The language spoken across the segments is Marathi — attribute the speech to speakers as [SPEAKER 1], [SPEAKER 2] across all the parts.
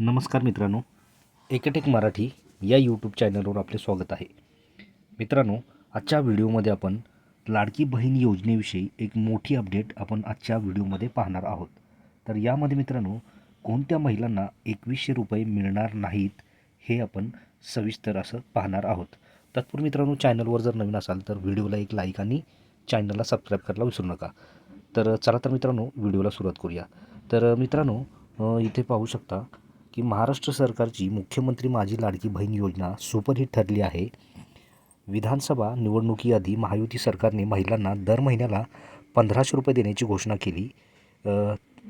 [SPEAKER 1] नमस्कार मित्रांनो. एकटेक मराठी या यूट्यूब चॅनलवर आपले स्वागत आहे. मित्रांनो आजच्या व्हिडिओमध्ये आपण लाडकी बहीण योजनेविषयी एक मोठी अपडेट आपण आजच्या व्हिडिओमध्ये पाहणार आहोत. तर यामध्ये मित्रांनो कोणत्या महिलांना एकवीसशे रुपये मिळणार नाहीत हे आपण सविस्तर असं पाहणार आहोत. तत्पूर्वी मित्रांनो चॅनलवर जर नवीन असाल तर व्हिडिओला एक लाईक आणि चॅनलला सबस्क्राईब करायला विसरू नका. तर चला तर मित्रांनो व्हिडिओला सुरुवात करूया. तर मित्रांनो इथे पाहू शकता की महाराष्ट्र सरकारची मुख्यमंत्री माझी लाडकी बहीण योजना सुपरहिट ठरली आहे. विधानसभा निवडणुकीआधी महायुती सरकारने महिलांना दर महिन्याला पंधराशे रुपये देण्याची घोषणा केली.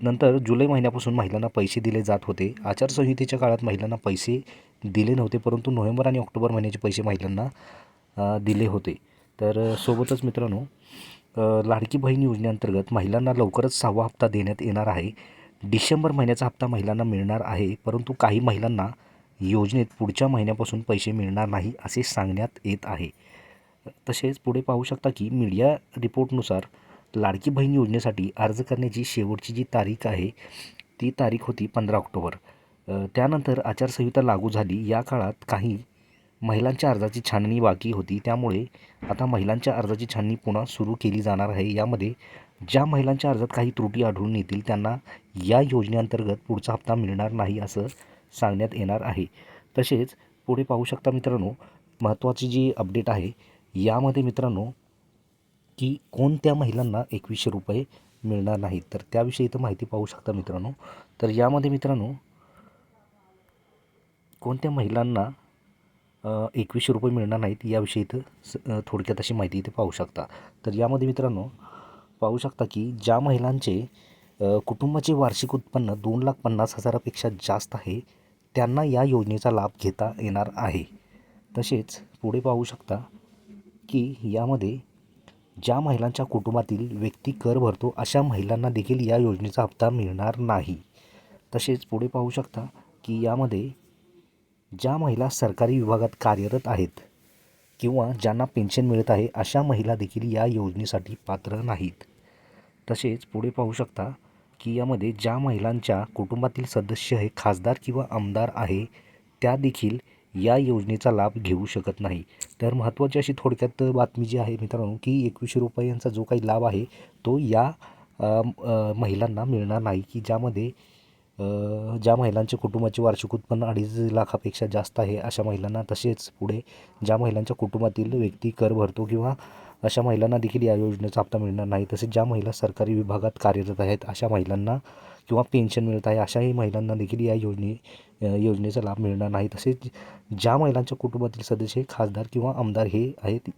[SPEAKER 1] नंतर जुलै महिन्यापासून महिलांना पैसे दिले जात होते. आचारसंहितेच्या काळात महिलांना पैसे दिले नव्हते परंतु नोव्हेंबर आणि ऑक्टोबर महिन्याचे पैसे महिलांना दिले होते. तर सोबतच मित्रांनो लाडकी बहीण योजनेअंतर्गत महिलांना लवकरच सहावा हप्ता देण्यात येणार आहे. डिसेंबर महिन्याचा हप्ता महिलांना मिळणार आहे परंतु काही महिलांना योजनेत पुढच्या महिन्यापासून पैसे मिळणार नाही असे सांगण्यात येत आहे. तसेच पुढे पाहू शकता की मीडिया रिपोर्टनुसार लाडकी बहीण योजनेसाठी अर्ज करण्याची शेवटची जी तारीख आहे ती तारीख होती पंधरा ऑक्टोबर. त्यानंतर आचारसंहिता लागू झाली. या काळात काही महिलांच्या अर्जाची छाननी बाकी होती. त्यामुळे आता महिलांच्या अर्जाची छाननी पुन्हा सुरू केली जाणार आहे. यामध्ये ज्या महिलांच्या अर्जात काही त्रुटी आढळून येतील त्यांना या योजनेअंतर्गत पुढचा हप्ता मिळणार नाही असं सांगण्यात येणार आहे. तसेच पुढे पाहू शकता मित्रांनो महत्त्वाची जी अपडेट आहे यामध्ये मित्रांनो की कोणत्या महिलांना एकवीसशे रुपये मिळणार नाहीत. तर त्याविषयी इथं माहिती पाहू शकता मित्रांनो. तर यामध्ये मित्रांनो कोणत्या महिलांना एकवीसशे रुपये मिळणार नाहीत याविषयी इथं थोडक्यात अशी माहिती इथे पाहू शकता. तर यामध्ये मित्रांनो पाहू शकता की ज्या महिलांचे कुटुंबाचे वार्षिक उत्पन्न दोन लाख पन्नास हजारापेक्षा जास्त आहे त्यांना या योजनेचा लाभ घेता येणार आहे. तसेच पुढे पाहू शकता की यामध्ये ज्या महिलांच्या कुटुंबातील व्यक्ती कर भरतो अशा महिलांना देखील या योजनेचा हप्ता मिळणार नाही. तसेच पुढे पाहू शकता की यामध्ये ज्या महिला सरकारी विभागात कार्यरत आहेत किंवा ज्यांना पेन्शन मिळत आहे अशा महिला देखील या योजनेसाठी पात्र नाहीत. तसेच पुढे पाहू शकता की यामध्ये ज्या महिलांच्या कुटुंबातील सदस्य हे खासदार किंवा आमदार आहे त्या देखील या योजनेचा लाभ घेऊ शकत नाही. तर महत्त्वाची अशी थोडक्यात बातमी जी आहे मित्रांनो की एकवीसशे रुपयांचा जो काही लाभ आहे तो या महिलांना मिळणार नाही की ज्यामध्ये ज्या महिलांच्या कुटुंबाचे वार्षिक उत्पन्न अडीच लाखापेक्षा जास्त आहे अशा महिलांना तसेच पुढे ज्या महिलांच्या कुटुंबातील व्यक्ती कर भरतो किंवा अशा महिलांना देखील या योजनेचा हप्ता मिळणार नाही. तसेच ज्या महिला सरकारी विभागात कार्यरत आहेत अशा महिलांना किंवा पेन्शन मिळत आहे अशाही महिलांना देखील या योजने योजनेचा लाभ मिळणार नाही. तसेच ज्या महिलांच्या कुटुंबातील सदस्य खासदार किंवा आमदार हे आहेत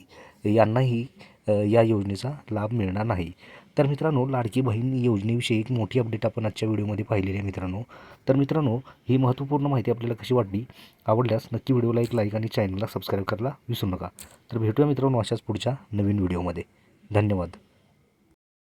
[SPEAKER 1] यांनाही या योजनेचा लाभ मिळणार नाही. तर मित्रांनो लाडकी बहीण योजनेविषयी एक मोठी अपडेट आपण आजच्या व्हिडिओमध्ये पाहिलेली आहे मित्रांनो. तर मित्रांनो ही महत्त्वपूर्ण माहिती आपल्याला कशी वाटली आवडल्यास नक्की व्हिडिओला एक लाईक आणि चॅनलला सबस्क्राईब करायला विसरू नका. तर भेटूया मित्रांनो अशाच पुढच्या नवीन व्हिडिओमध्ये. धन्यवाद.